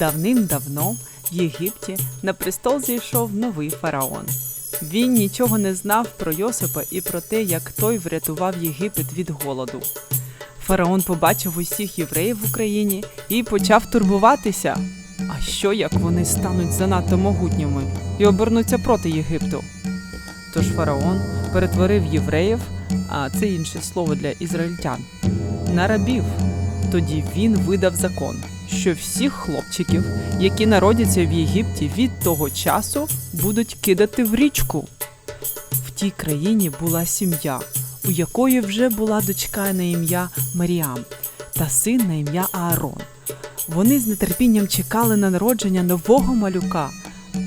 Давним-давно в Єгипті на престол зійшов новий фараон. Він нічого не знав про Йосипа і про те, як той врятував Єгипет від голоду. Фараон побачив усіх євреїв в Україні і почав турбуватися. А що як вони стануть занадто могутніми і обернуться проти Єгипту? Тож фараон перетворив євреїв, а це інше слово для ізраїльтян, на рабів. Тоді він видав закон, що всіх хлопчиків, які народяться в Єгипті від того часу, будуть кидати в річку. В тій країні була сім'я, у якої вже була дочка на ім'я Маріам та син на ім'я Аарон. Вони з нетерпінням чекали на народження нового малюка,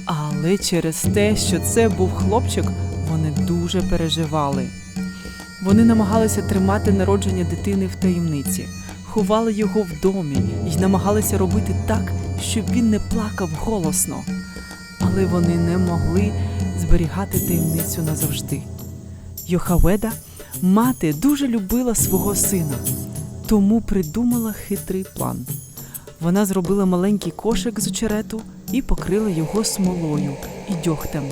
але через те, що це був хлопчик, вони дуже переживали. Вони намагалися тримати народження дитини в таємниці, ховали його в домі і намагалися робити так, щоб він не плакав голосно. Але вони не могли зберігати таємницю назавжди. Йохаведа, мати, дуже любила свого сина, тому придумала хитрий план. Вона зробила маленький кошик з очерету і покрила його смолою і дьогтем,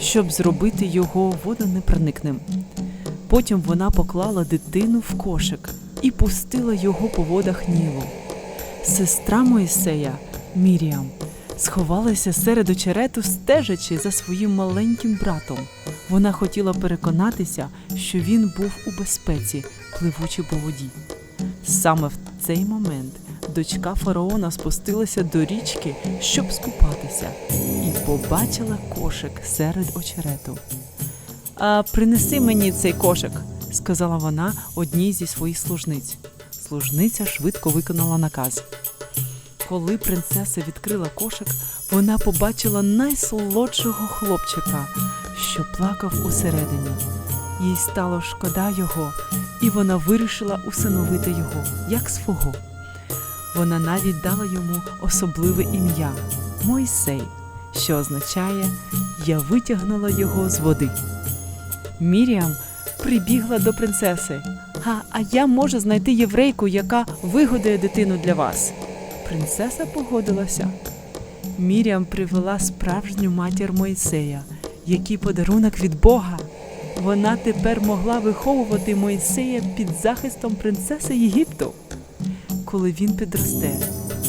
щоб зробити його водонепроникним. Потім вона поклала дитину в кошик і пустила його по водах Нілу. Сестра Моїсея, Міріам, сховалася серед очерету, стежачи за своїм маленьким братом. Вона хотіла переконатися, що він був у безпеці, пливучи по воді. Саме в цей момент дочка фараона спустилася до річки, щоб скупатися, і побачила кошик серед очерету. А принеси мені цей кошик, сказала вона одній зі своїх служниць. Служниця швидко виконала наказ. Коли принцеса відкрила кошик, вона побачила найсолодшого хлопчика, що плакав усередині. Їй стало шкода його, і вона вирішила усиновити його як свого. Вона навіть дала йому особливе ім'я Мойсей, що означає Я витягнула його з води. Міріам прибігла до принцеси. А, а я можу знайти єврейку, яка вигодує дитину для вас. Принцеса погодилася. Міріам привела справжню матір Мойсея, який подарунок від Бога. Вона тепер могла виховувати Мойсея під захистом принцеси Єгипту. Коли він підросте,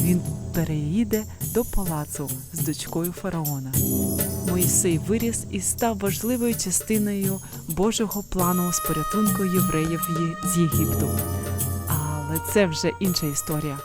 він переїде до палацу з дочкою фараона. Моїсей виріс і став важливою частиною Божого плану з порятунку євреїв з Єгипту. Але це вже інша історія.